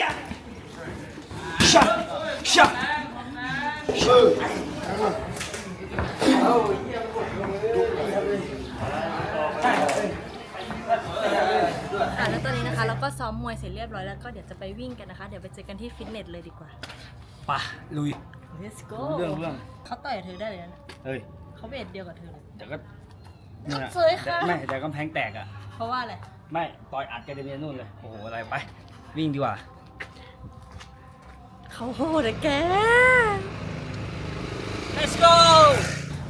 ยะชักชักอะแล้วตอนนี้นะคะเราก็ซ้อมมวยเสร็จเรียบร้อยแล้วก็เดี๋ยวจะไปวิ่งกันนะคะ เดี๋ยวไปเจอกันที่ฟิตเนสเลยดีกว่า ป่ะลุย let's go เรื่องเรื่องเขาต่อยกับเธอได้เลยนะเฮ้ยเขาเวทเดียวกับเธอเลยเดี๋ยวก็นี่นะสยค่ะไม่เดี๋ยวกำแพงแตกอะ เพราะว่าอะไร ไม่ ต่อยอัดกันเดเมียนู่นเลย โอ้โห อะไรไป วิ่งดีกว่า เขาโหดอะแก let's go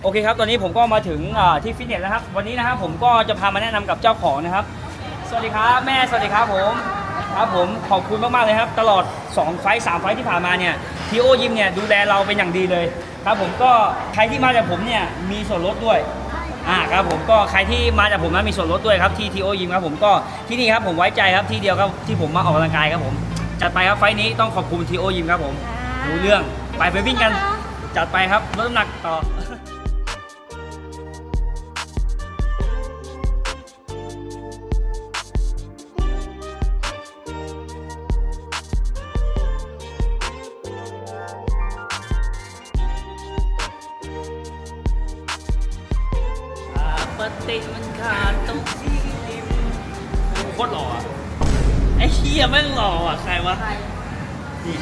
โอเคครับ ตอนนี้ผมก็มาถึงอ่าที่ฟิตเนสแล้วครับ วันนี้นะครับผมก็จะพามาแนะนำกับเจ้าของนะครับ สวัสดีครับแม่ สวัสดีครับผม ครับผม ขอบคุณมากๆเลยครับ ตลอด 2 ไฟต์3ไฟต์ที่ผ่านมาเนี่ย ทีโอยิมเนี่ยดูแลเราเป็นอย่างดีเลย ครับผมก็ใครที่มาจากผมเนี่ยมีส่วนลดด้วย อ่าครับผมก็ใครที่มาจากผมนะมีส่วนลดด้วยครับที่ทีโอยิมครับผมก็ที่นี่ครับผมไว้ใจครับที่เดียวครับที่ผมมาออกกำลังกายครับผม จัดไปครับไฟต์นี้ต้องขอบคุณทีโอยิมครับผมรู้เรื่องไปไปวิ่งกัน จัดไปครับลดน้ำหนักต่อปฏิมันขาดตรงที่ริมโคตรหล่ออะไอ้ เฮียแม่งหล่ออะ ใครวะ นี่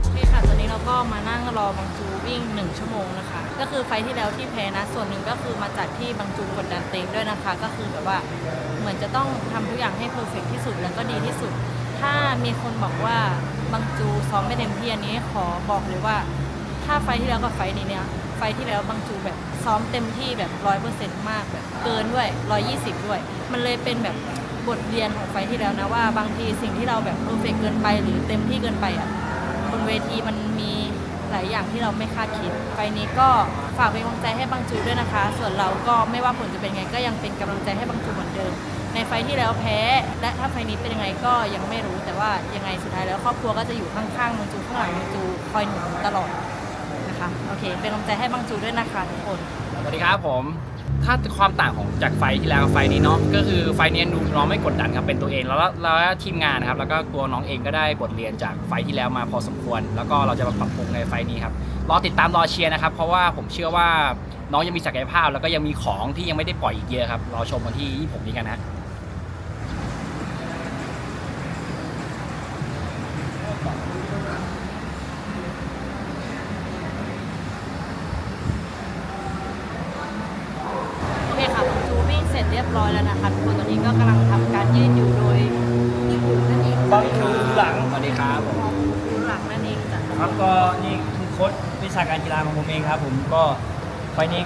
โอเคค่ะ ตอนนี้เราก็มานั่งรอบังจูวิ่ง 1 ชั่วโมงนะคะ ก็คือไฟล์ที่แล้วที่แพ้นะ ส่วนหนึ่งก็คือมาจากที่บังจูกดดันเต็งด้วยนะคะ ก็คือแบบว่าเหมือนจะต้องทำทุกอย่างให้เพอร์เฟกที่สุดแล้วก็ดีที่สุด ถ้ามีคนบอกว่าบังจูซ้อมไม่เต็มที่อันนี้ขอบอกเลยว่า ถ้าไฟล์ที่แล้วกับไฟล์นี้เนี่ย ฟที่แล้วบังจูแบบซ้อมเต็มที่แบบร้อยเปอร์เซ็นต์มากแบบเกินด้วยร้อยยี่สิบด้วย มันเลยเป็นแบบบทเรียนของไฟที่แล้วนะว่าบางทีสิ่งที่เราแบบเพอร์เฟกเกินไปหรือเต็มที่เกินไปอะบนเวทีมันมีหลายอย่างที่เราไม่คาดคิด ไฟนี้ก็ฝากเป็นกำลังใจให้บังจูด้วยนะคะ ส่วนเราก็ไม่ว่าผลจะเป็นไงก็ยังเป็นกำลังใจให้บังจูเหมือนเดิม ในไฟที่แล้วแพ้ และถ้าไฟนี้เป็นยังไงก็ยังไม่รู้แต่ว่ายังไงสุดท้ายแล้วครอบครัวก็จะอยู่ข้างๆบังจูข้างหลังบังจูคอยหนุนตลอด คะโอเค เป็นกำลังใจให้บังจูด้วยนะคะทุกคน สวัสดีครับผม ถ้าความต่างของจากไฟล์ที่แล้วกับไฟล์นี้เนาะ ก็คือไฟล์นี้ดูน้องไม่กดดันครับ เป็นตัวเอง แล้วแล้วทีมงานนะครับ แล้วก็ตัวน้องเองก็ได้บทเรียนจากไฟล์ที่แล้วมาพอสมควร แล้วก็เราจะมาปรับปรุงในไฟล์นี้ครับ รอติดตามรอเชียร์นะครับ เพราะว่าผมเชื่อว่าน้องยังมีศักยภาพ แล้วก็ยังมีของที่ยังไม่ได้ปล่อยอีกเยอะครับ รอชมวันที่ 26 นี้กันนะ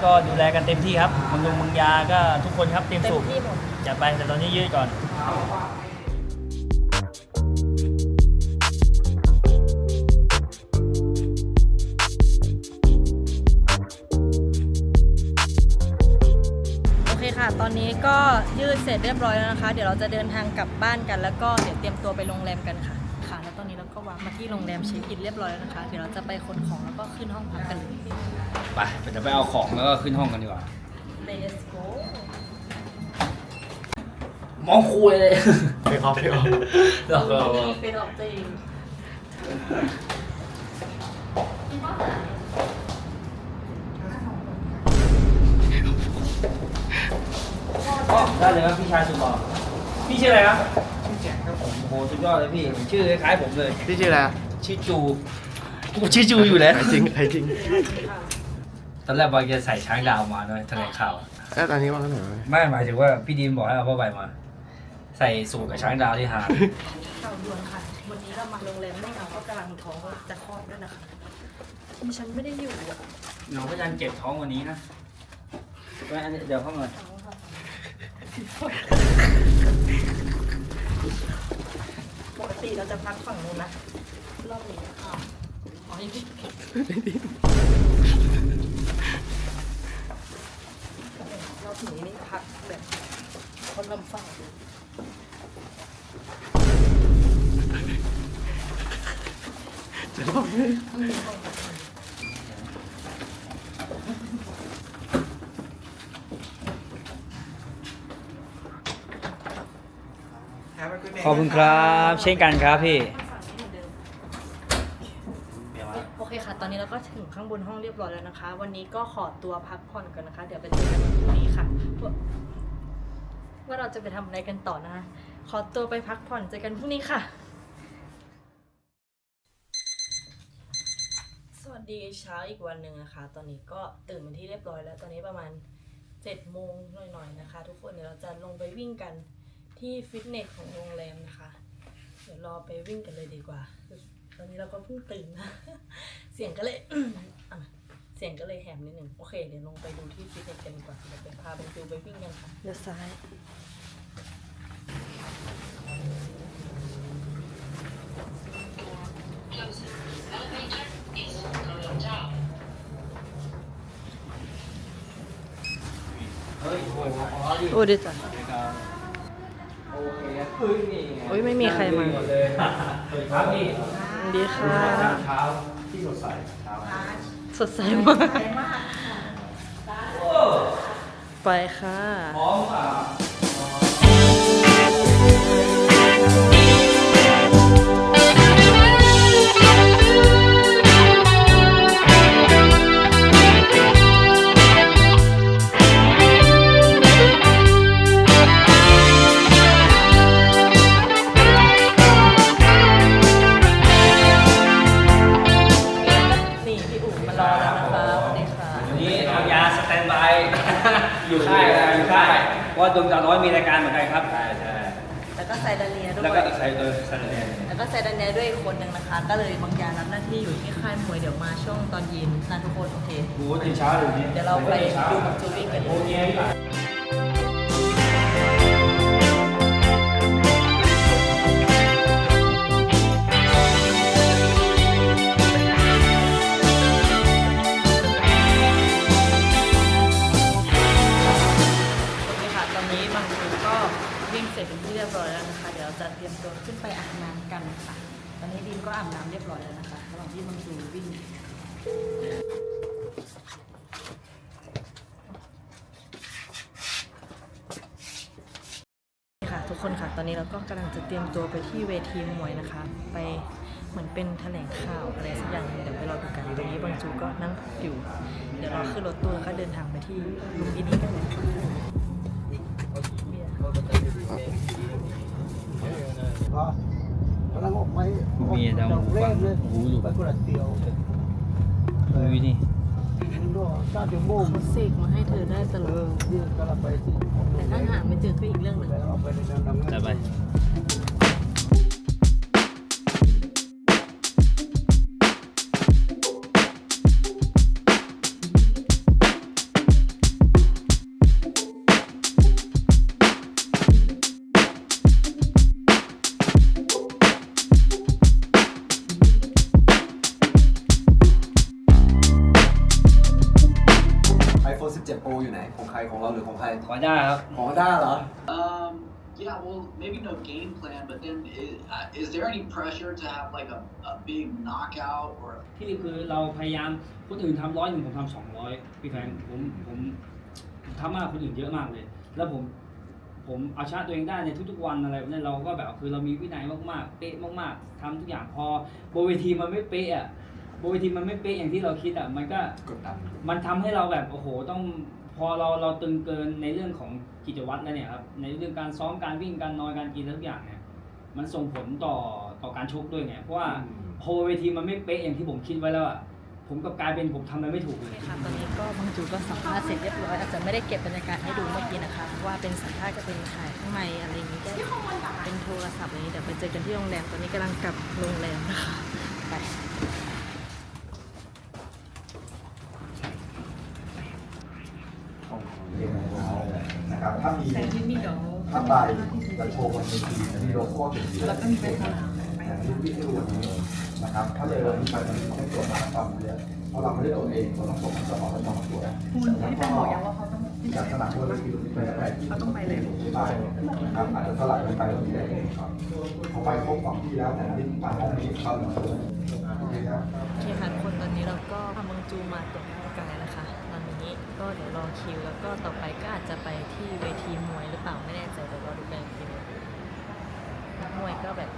ก็ดูแลกันเต็มที่ครับบำรุงมังยาก็ทุกคนครับเต็มเต็สูมบที่หมด จัดไปแต่ตอนนี้ยืดก่อนโอเคค่ะ ตอนนี้ก็ยืดเสร็จเรียบร้อยแล้วนะคะ เดี๋ยวเราจะเดินทางกลับบ้านกัน แล้วก็เดี๋ยวเตรียมตัวไปโรงแรมกันค่ะ มาที่โรงแรมเช็คอินเรียบร้อยแล้วนะคะ เดี๋ยวเราจะไปขนของแล้วก็ขึ้นห้องพักกันเลย ไปเดี๋ยวไปเอาของแล้วก็ขึ้นห้องกันดีกว่า Let's go มองคุยเลยไปออฟไปออฟแล้วก็มีเป็นออกตัวเองอ๋อได้เลยครับพี่ชายสุดหล่อพี่ชื่ออะไรครับ ชื่อแจ็คครับผมโอ้โหสุดยอดเลยพี่ ชื่อคล้ายๆผมเลย พี่ชื่ออะไรอะชื่อจูกูชื่อจูอยู่แล้วใครจริงใครจริงตอนแรกบอยจะใส่ช้างดาวมาด้วยแถลงข่าว แล้วตอนนี้ว่างเท่าไหร่วะไม่หมายถึงว่าพี่ดีมบอกให้เอาผ้าใบมา ใส่สูทกับช้างดาวที่หาดข่าวด่วนค่ะ วันนี้เรามาโรงแรมไม่เอาก็กำลังท้องจะคลอดด้วยนะคะดิฉันไม่ได้อยู่อะน้องก็ยันเจ็บท้องวันนี้นะไว้อันนี้เดี๋ยวเข้ามา ท้องค่ะ เราจะพักฝั่งนู้นนะ รอบนี้อ้าวอ๋อยังไม่เราถึงนี่พักแบบคนลำฝั่งจะรอบนี้หม ครั ข อบคุณครับ เช่นกันครับพี่ โอเคค่ะ ตอนนี้เราก็ถึงข้างบนห้องเรียบร้อยแล้วนะคะ วันนี้ก็ขอตัวพักผ่อนก่อนนะคะ เดี๋ยวไปเจอกันวันพรุ่งนี้ค่ะ ว่าเราจะไปทำอะไรกันต่อนะคะ ขอตัวไปพักผ่อนเจอกันพรุ่งนี้ค่ะ สวัสดีเช้าอีกวันหนึ่งนะคะ ตอนนี้ก็ตื่นเป็นที่เรียบร้อยแล้ว ตอนนี้ประมาณ7จ็ดโมงหน่อยๆนะคะ ทุกคนเดี๋ยวเราจะลงไปวิ่งกัน ที่ฟิตเนสของโรงแรมนะคะ เดี๋ยวรอไปวิ่งกันเลยดีกว่าคือตอนนี้เราก็เพิ่งตื่นนะ เสียงก็เลยอะเสียงก็เลยแหบนิดหนึ่งโอเค เดี๋ยวลงไปดูที่ฟิตเนสกันดีกว่าเดี๋ยวไปพาไปดูไปวิ่งกันค่ะเดี๋ยวซ้ายโอ้ดีจ้ะ โอ้ยไม่มีใครมาสวัสดีครับพี่สวัสดีค่ะเช้าที่สดใสเช้าสดใสมากโอ้ไปค่ะพร้อมอะ ก็เลยบางยารับหน้าที่อยู่ที่ค่ายมวยเดี๋ยวมาช่วงตอนเย็นนะทุกคนโอเค โอ้โหตื่นเช้าเลยนี่เดี๋ยวเราไปดูกับจูวิ่งกันเลโอยเค ที่เวทีมวยนะคะ ไปเหมือนเป็นแถลงข่าวอะไรสักอย่างเดี๋ยวไปรอดูกันตรงนี้บางจูก็นั่งอยู่ เดี๋ยวเราขึ้นรถตู้แล้วก็เดินทางไปที่ลุมพินีกันเลยค่ะเบียร์ Nó ngọc máy Mì đồng đồng bằng lên lên hú lục. Phải có là tiêu ดูนี่ Nó sao thì mồm เขาเสกมาให้เธอได้ตลอดแต่ถ้าหาไม่เจอก็อีกเรื่องหนึ่งจะไป 17 Pro อยู่ไหน ของใครของเราหรือของใคร ขอได้ครับ ของ Honda เหรอ Um, yeah, well, maybe no game plan, but then is, uh, is there any pressure to have like a, a big knockout or ที่คือเราพยายามคนอื่นทำร้อยหนึ่งผมทำสองร้อยพี่แฟนผมผมผมทำมากกว่าคนอื่นเยอะมากเลย แล้วผมผมเอาชนะตัวเองได้ในทุกๆวันอะไรแบบนี้เราก็แบบคือเรามีวินัยมากๆ เป๊ะมากๆทำทุกอย่างพอบนเวทีมันไม่เป๊ะอะ บนเวทีมันไม่เป๊ะอย่างที่เราคิดอะมันก็กดดันมันทำให้เราแบบโอ้โหต้องพอเราเราตึงเกินในเรื่องของกิจวัตรแล้วเนี่ยครับในเรื่องการซ้อมการวิ่งการนอนการกินทุกอย่างเนี่ยมันส่งผลต่อต่อการชกด้วยไงเพราะว่าพอเวทีมันไม่เป๊ะอย่างที่ผมคิดไว้แล้วอะผมกลับกลายเป็นผมทำอะไรไม่ถูกเลโอยเคค่ะตอนนี้ก็บางจูก็สัมภาษณ์เสร็จเรียบร้อยอาจจะไม่ได้เก็บบรรยากาศให้ดูเมื่อกี้นะคะเพราะว่าเป็นสัมภาษณ์ก็เป็นถ่ายข้างในอะไรอย่างนี้ก็เป็นโทรศัพท์อะไรอย่างนี้เดี๋ยวไปเจอกันที่โรงแรมตอนนี้กำลังกลับโรงแรมนะคะไป นะครับถ้ามีถ้าใบจะโชว์บนเวทีจะมีโลโก้ถึงสีแล้วก็มีเป็นอย่างที่พี่ดูวันนี้นะครับถ้าเลยวันนี้ไปมันต้องตรวจหาความเยอะเพราะเราไม่ได้ตรวจเองเราต้องส่งสมองไปตรวจตรวจคุณที่เป็นบอกยังว่าเขาต้องจากสนามมวยเวทีตรงนี้ไปไปเขาต้องไปเลยไปนะครับอาจจะสลับกันไปตรงนี้ได้เลยครับพอไปครบสองที่แล้วแต่ที่มาห้องนี้เข้ามาเลยโอเคครับโอเคค่ะทุกคนตอนนี้เราก็พามังจูมาตรวจ ก็เดี๋ยวรอคิว แล้วก็ต่อไปก็อาจจะไปที่เวทีมวยหรือเปล่าไม่แน่ใจเดี๋ยวรอดูกันอีกทีหนึงก็แบบ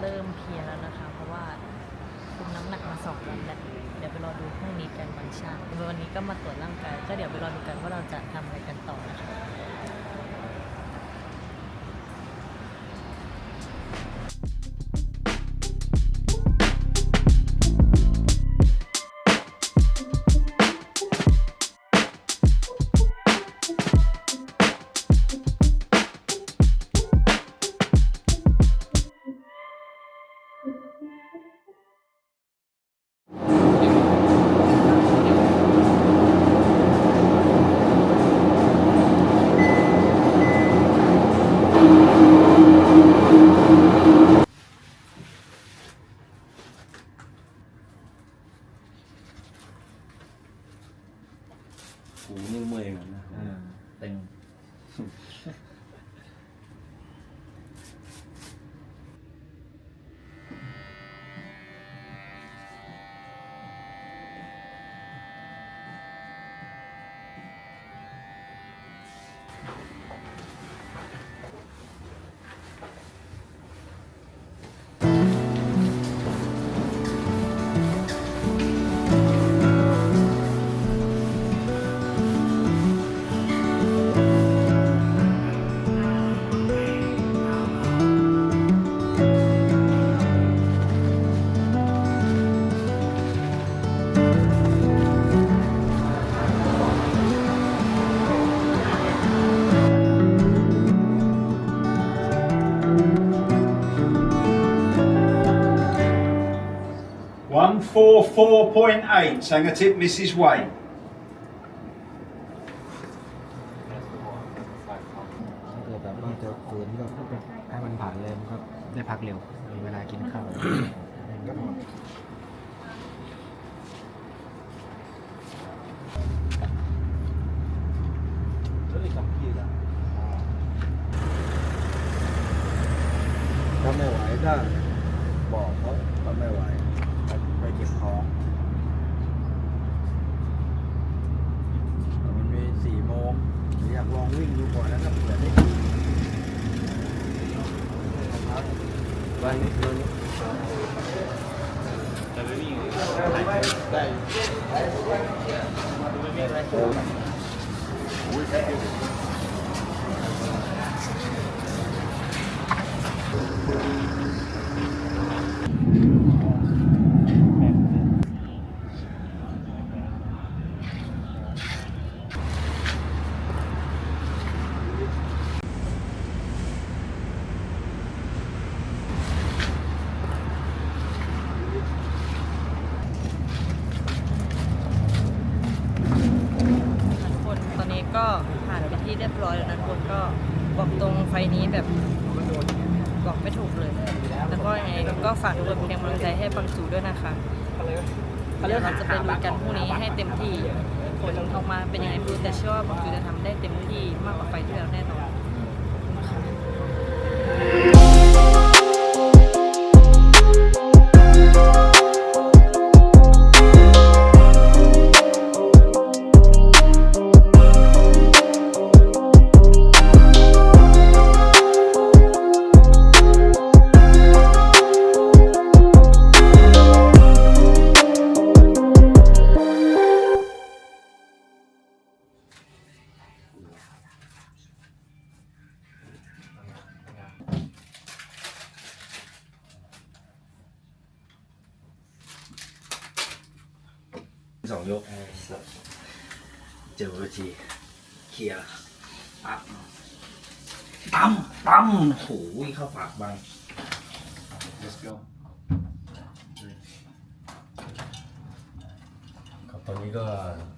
เริ่มเพียแล้วนะคะ เพราะว่าคุมน้ำหนักมาสองวันแล้วเดี๋ยวไปรอดูพรุ่งนี้กันวันเช้าวันนี้ก็มาตรวจร่างกายก็เดี๋ยวไปรอดูกันว่าเราจะทำอะไรกันต่อนะคะ หูนี่เมื่อยเหมือนกันนะเต็ง 144.8. So I'm going to tip Mrs. Way. Come away, darling. บอกเขาทำไม่ไหว ก็บของมันมีสี่โมงอยากลองวิ่งดูก่อนแล้วก็เผื่อได้กินวันนี้วันนี้ทุกคนตอนนี้ก็ผ่านไปที่เรียบร้อยแล้วนะทุกคนก็บอกตรงไฟนี้แบบบอกไม่ถูกเลย แล้วก็ยังไงก็ฝากทุกคนเป็นกำลังใจให้บังสูด้วยนะคะเดี๋ยวเราจะ ไปลุยกันพรุ่งนี้ให้เต็มที่ผลออกมาเป็นยังไงไม่รู้แต่เชื่อว่าบังสูจะทำได้เต็มที่มากกว่าไฟที่เรา สองยกเจอวิธีเคลียร์ปั๊บปั๊มปั๊มโหเข้าปากบาง let's go ครับตอนนี้ก็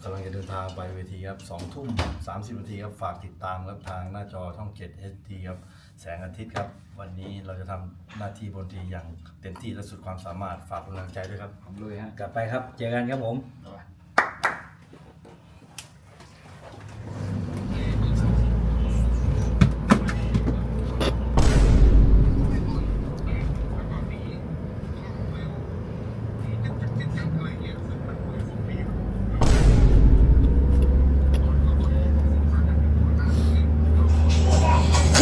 กำลังจะเดินทางไปเวทีครับสองทุ่มสามสิบนาทีครับฝากติดตามครับทางหน้าจอช่องเจ็ด HD ครับแสงอาทิตย์ครับ วันนี้เราจะทำ หน้าที่บนตรีอย่างเต็มที่และสุดความสามารถฝากกำลังใจด้วยครับผมลุยฮะ กลับไปครับ เจอกันครับผม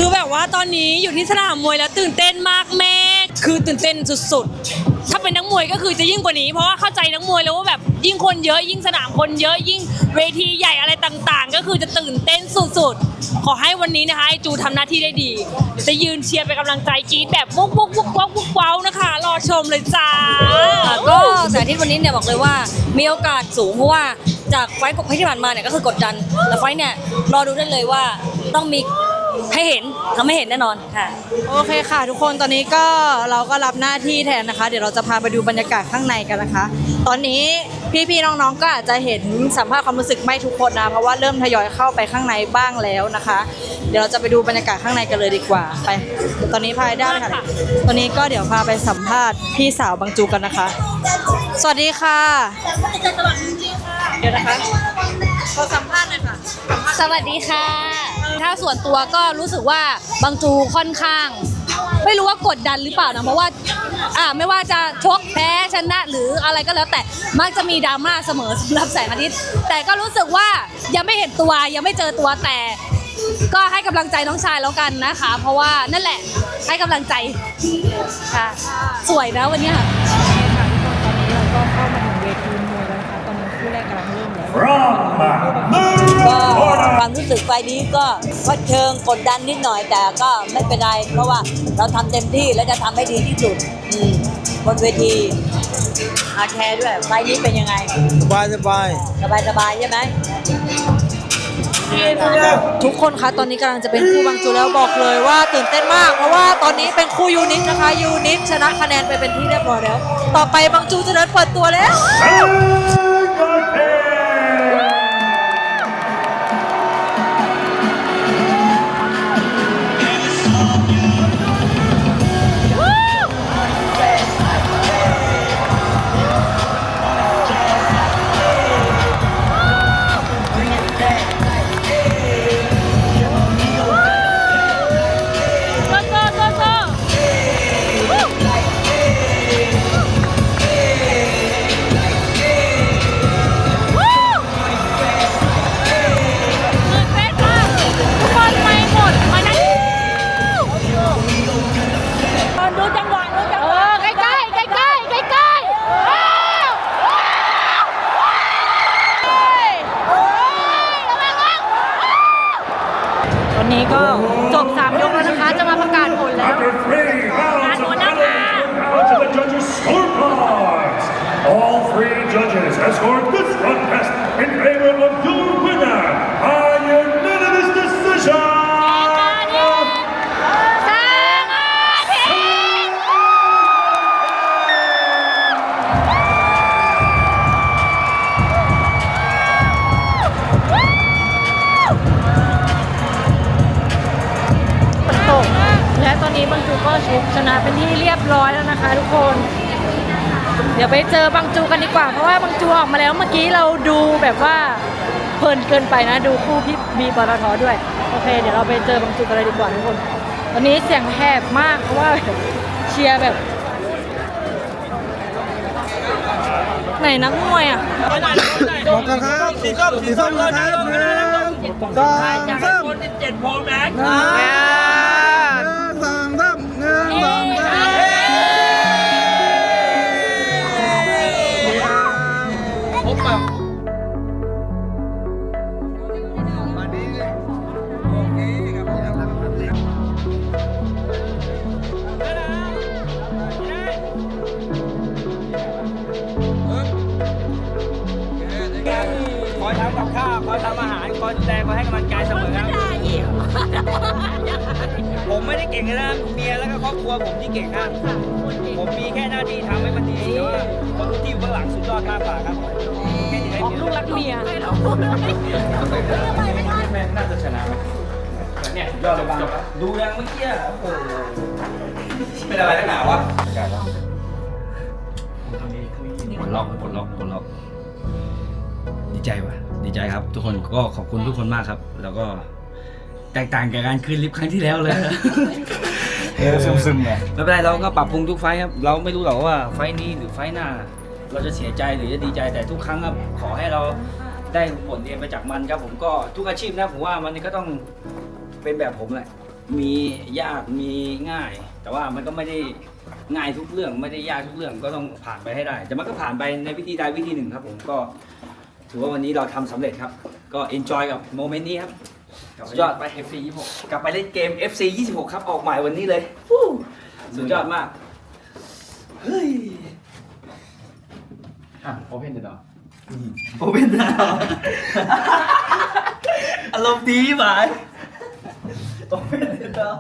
คือแบบว่าต อนนี้อยู่ที่สนามมวยแล้วตื่นเต้นมากแม่ คือตื่นเต้นสุดๆ ถ้าเป็นนักมวยก็คือจะยิ่งกว่านี้ เพราะว่าเข้าใจนักมวยแล้วว่าแบบยิ่งคนเยอะยิ่งสนามคนเยอะยิ่งเวทีใหญ่อะไรต่างๆ ก็คือจะตื่นเต้นสุดๆ ขอให้วันนี้นะคะไอจูทำหน้าที่ได้ดีจะยืนเชียร์เป็นกำลังใจกรีดแบบวุกวุกวุกวุกวุกว้าวนะคะ รอชมเลยจ้า ก็แสาทิตวันนี้เนี่ยบอกเลยว่ามีโอกาสสูงเพราะว่าจากไฟล์ไฟล์ที่ผ่านมาเนี่ยก็คือกดดันแต่ไฟล์เนี่ยรอดูได้เลยว่าต้องมี ให้เห็นทำให้เห็นแน่นอนค่ะ โอเคค่ะ ทุกคนตอนนี้ก็เราก็รับหน้าที่แทนนะคะ เดี๋ยวเราจะพาไปดูบรรยากาศข้างในกันนะคะ ตอนนี้พี่ๆน้องๆก็อาจจะเห็นสัมภาษณ์ความรู้สึกไม่ทุกคนนะเพราะว่าเริ่มทยอยเข้าไปข้างในบ้างแล้วนะคะ เดี๋ยวเราจะไปดูบรรยากาศข้างในกันเลยดีกว่าไป ตอนนี้พายได้ค่ะ ตอนนี้ก็เดี๋ยวพาไปสัมภาษณ์พี่สาวบางจูกันนะคะ สวัสดีค่ะ เดี๋ยวนะคะ ขอสัมภาษณ์หน่อยค่ะสวัสดีค่ะ ถ้าส่วนตัวก็รู้สึกว่าบางจูค่อนข้าง ไม่รู้ว่ากดดันหรือเปล่านะเพราะว่าอ่าไม่ว่าจะชกแพ้ชนะหรืออะไรก็แล้วแต่มักจะมีดราม่าเสมอสำหรับแสงอาทิตย์ แต่ก็รู้สึกว่ายังไม่เห็นตัวยังไม่เจอตัวแต่ ก็ให้กำลังใจน้องชายแล้วกันนะคะ เพราะว่านั่นแหละให้กำลังใจค่ะ สวยนะวันเนี้ยค่ะตอนนี้เราก็เข้ามาถึงเวทีมวยแล้วนะคะ ตอนนี้คู่แรกกำลังเริ่มแล้ว ก็ความรู้สึกไฟล์นี้ก็ก็เชิงกดดันนิดหน่อยแต่ก็ไม่เป็นไรเพราะว่าเราทำเต็มที่และจะทำให้ดีที่สุดอืมบนเวทีอาแคร์ด้วย ไฟล์นี้เป็นยังไง สบายสบายสบายสบายๆใช่ไหมทุกคนคะตอนนี้กำลังจะเป็นคู่บางจูแล้วบอกเลยว่าตื่นเต้นมาก เพราะว่าตอนนี้เป็นคู่ยูนิคนะคะยูนิคชนะคะแนนไปเป็นที่เรียบร้อยแล้ว ต่อไปบางจูจะเดินเปิดตัวแล้ว ชกชนะเป็นที่เรียบร้อยแล้วนะคะ ทุกคน เดี๋ยวไปเจอบางจูกันดีกว่า เพราะว่าบางจูออกมาแล้วเมื่อกี้เราดูแบบว่าเพลินเกินไปนะ ดูคู่พี่บีปตทด้วย โอเค เดี๋ยวเราไปเจอบางจูกันเลยดีกว่าทุกคน ตอนนี้เสียงแหบมากเพราะว่าเชียร์แบบไหนนักมวยอะบอกกันครับสีส้มสีส้มครับหนึ่งสองสามหนึ่งสอมหนึ่ หารคอยดูแลคอยให้กำลังใจเสมอครับผมไม่ได้เก่งนะเมียแล้วก็ครอบครัวผมที่เก่งครับ ผมมีแค่หน้าที่ทำให้มันดีแต่ว่าคนที่อยู่เบื้องหลังสุดยอดมากกว่าครับแค่นี้ได้ลูกรักเมีย แม่น่าจะชนะเนี่ยยอดเลยบ้างดูแรงเมื่อกี้โอ้โหเป็นอะไรนักหนาวะปลดล็อกปลดล็อกปลดล็อกดีใจว่ะ ดีใจครับ ทุกคนก็ขอบคุณทุกคนมากครับ แล้วก็แตกต่างจากการคืนลิฟต์ครั้งที่แล้วเลย เออซึมๆไงไม่เป็นไรเราก็ปรับปรุงทุกไฟท์ครับเราไม่รู้หรอกว่าไฟท์นี้หรือไฟท์หน้า เราจะเสียใจหรือจะดีใจแต่ทุกครั้งครับขอให้เราได้บทเรียนไปจากมันครับ ผมก็ทุกอาชีพนะผมว่ามันก็ต้องเป็นแบบผมแหละมียากมีง่าย แต่ว่ามันก็ไม่ได้ง่ายทุกเรื่อง ไม่ได้ยากทุกเรื่องก็ต้องผ่านไปให้ได้ แต่มันก็ผ่านไปในวิธีใดวิธีหนึ่งครับ ผมก็ ถือว่าวันนี้เราทำสำเร็จครับ ก็ enjoy กับโมเมนต์นี้ครับสุดยอดไป FC 26กลับไปเล่นเกม FC 26 ครับออกใหม่วันนี้เลยฟู้สุดยอดมาก เฮ้ย อะโอเพนเดอะดอโอเป็นดาวอารมณ์ดีหมายโอเป็นดาว